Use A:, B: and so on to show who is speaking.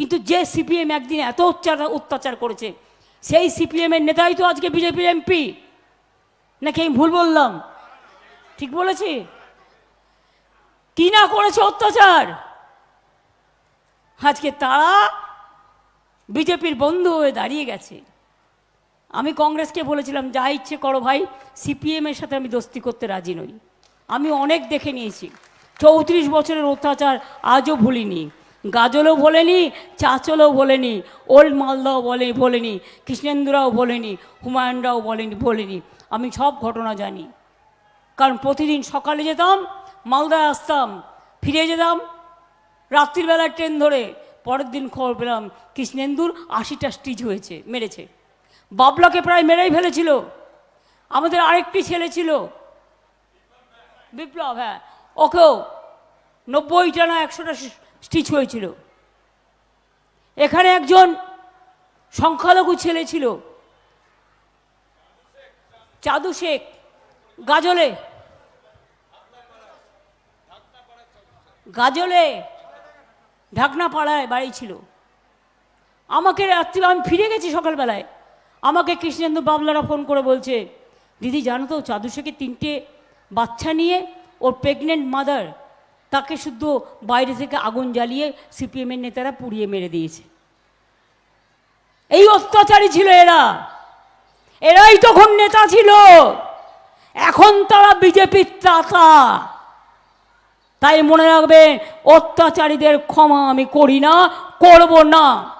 A: কিন্তু যে সিপিএম একদিন এত অত্যাচার অত্যাচার করেছে, সেই সিপিএমের নেতাই তো আজকে বিজেপির এমপি। নাকি আমি ভুল বললাম? ঠিক বলেছি? কি না করেছে অত্যাচার? আজকে তারা বিজেপির বন্ধু হয়ে দাঁড়িয়ে গেছে। আমি কংগ্রেসকে বলেছিলাম, যা ইচ্ছে করো ভাই সিপিএমের সাথে আমি দোস্তি করতে রাজি নই। আমি অনেক দেখে নিয়েছি। চৌত্রিশ বছরের অত্যাচার আজও ভুলিনি। গাজলও বলেনি, চাচলও বলেনি, ওল্ড মালদাও বলে, বলেনি, কৃষ্ণেন্দুরাও বলেনি, হুমায়ুনরাও বলেনি বলেনি। আমি সব ঘটনা জানি। কারণ প্রতিদিন সকালে যেতাম, মালদায় আসতাম, ফিরে যেতাম রাত্রিবেলার ট্রেন ধরে, পরের দিন খবর পেলাম, কৃষ্ণেন্দুর আশিটা স্টিচ হয়েছে, মেরেছে। বাবলাকে প্রায় মেরেই ফেলেছিল। আমাদের আরেকটি ছেলে ছিল। বিপ্লব হ্যাঁ। ওকেও নব্বইটা না, একশোটা স্টিচ হয়েছিল। এখানে একজন সংখ্যালঘু ছেলে ছিল। চাদু শেখ, গাজলে। গাজলে ঢাকনা পাড়ায় বাড়ি ছিল। আমাকে রাত্রি আমি ফিরে গেছি সকালবেলায়। আমাকে কৃষ্ণেন্দু বাবলারা ফোন করে বলছে, দিদি, জানো তো, চাদু শেখের তিনটে বাচ্চা নিয়ে ওর প্রেগনেন্ট মাদার তাকে শুদ্ধ বাইরে থেকে আগুন জ্বালিয়ে সিপিএমের নেতারা পুড়িয়ে মেরে দিয়েছে। এই অত্যাচারী ছিল এরা। এরাই তখন নেতা ছিল। এখন তারা বিজেপির তাতা। তাই মনে রাখবেন, অত্যাচারীদের ক্ষমা আমি করি না, করব না।